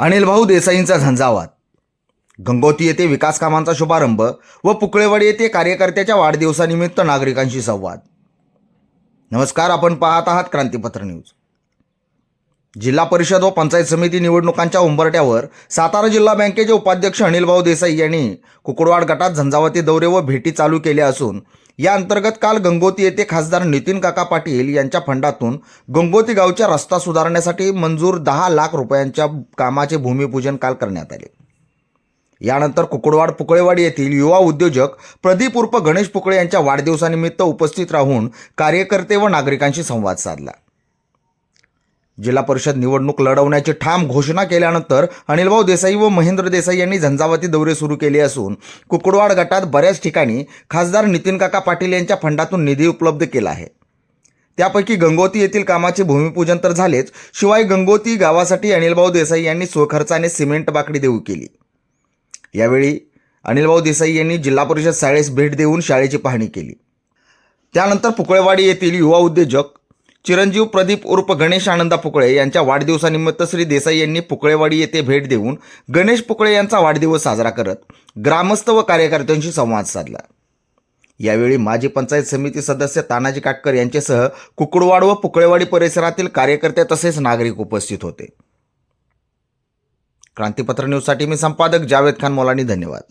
अनिल भाऊ देसाईंचा झंझावात. गंगोती येथे विकास कामांचा शुभारंभ व पुकळेवाडी येथे कार्यकर्त्याच्या वाढदिवसानिमित्त नागरिकांशी संवाद. नमस्कार आपण पाहत आहात क्रांतीपत्र न्यूज. जिल्हा परिषद व पंचायत समिती निवडणुकांच्या उंबरट्यावर सातारा जिल्हा बँकेचे उपाध्यक्ष अनिलभाऊ देसाई यांनी कुकुडवाड गटात झंझावती दौरे व भेटी चालू केल्या असून या अंतर्गत काल गंगोती येथे खासदार नितीन काका पाटील यांच्या फंडातून गंगोती गावच्या रस्ता सुधारण्यासाठी मंजूर दहा लाख रुपयांच्या कामाचे भूमिपूजन काल करण्यात आले. यानंतर कुकुडवाड पुकळेवाडी येथील युवा उद्योजक प्रदीप उर्फ गणेश पुकळे यांच्या वाढदिवसानिमित्त उपस्थित राहून कार्यकर्ते व नागरिकांशी संवाद साधला. जिल्हा परिषद निवडणूक लढवण्याची ठाम घोषणा केल्यानंतर अनिलभाऊ देसाई व महेंद्र देसाई यांनी झंझावाती दौरे सुरू केले असून कुकडवाड गटात बऱ्याच ठिकाणी खासदार नितीन काका पाटील यांच्या फंडातून निधी उपलब्ध केला आहे. त्यापैकी गंगोती येथील कामाचे भूमिपूजन तर झालेच शिवाय गंगोती गावासाठी अनिलभाऊ देसाई यांनी स्वखर्चाने सिमेंट बाकडी देऊ केली. यावेळी अनिलभाऊ देसाई यांनी जिल्हा परिषद शाळेस भेट देऊन शाळेची पाहणी केली. त्यानंतर पुकळेवाडी येथील युवा उद्योजक चिरंजीव प्रदीप उर्फ गणेश आनंदा पुकळे यांच्या वाढदिवसानिमित्त श्री देसाई यांनी पुकळेवाडी येथे भेट देऊन गणेश पुकळे यांचा वाढदिवस साजरा करत ग्रामस्थ व कार्यकर्त्यांशी संवाद साधला. यावेळी माजी पंचायत समिती सदस्य तानाजी काटकर यांच्यासह कुकुडवाड व पुकळेवाडी परिसरातील कार्यकर्ते तसेच नागरिक उपस्थित होते. क्रांतीपत्र न्यूजसाठी मी संपादक जावेद खान मोलानी धन्यवाद.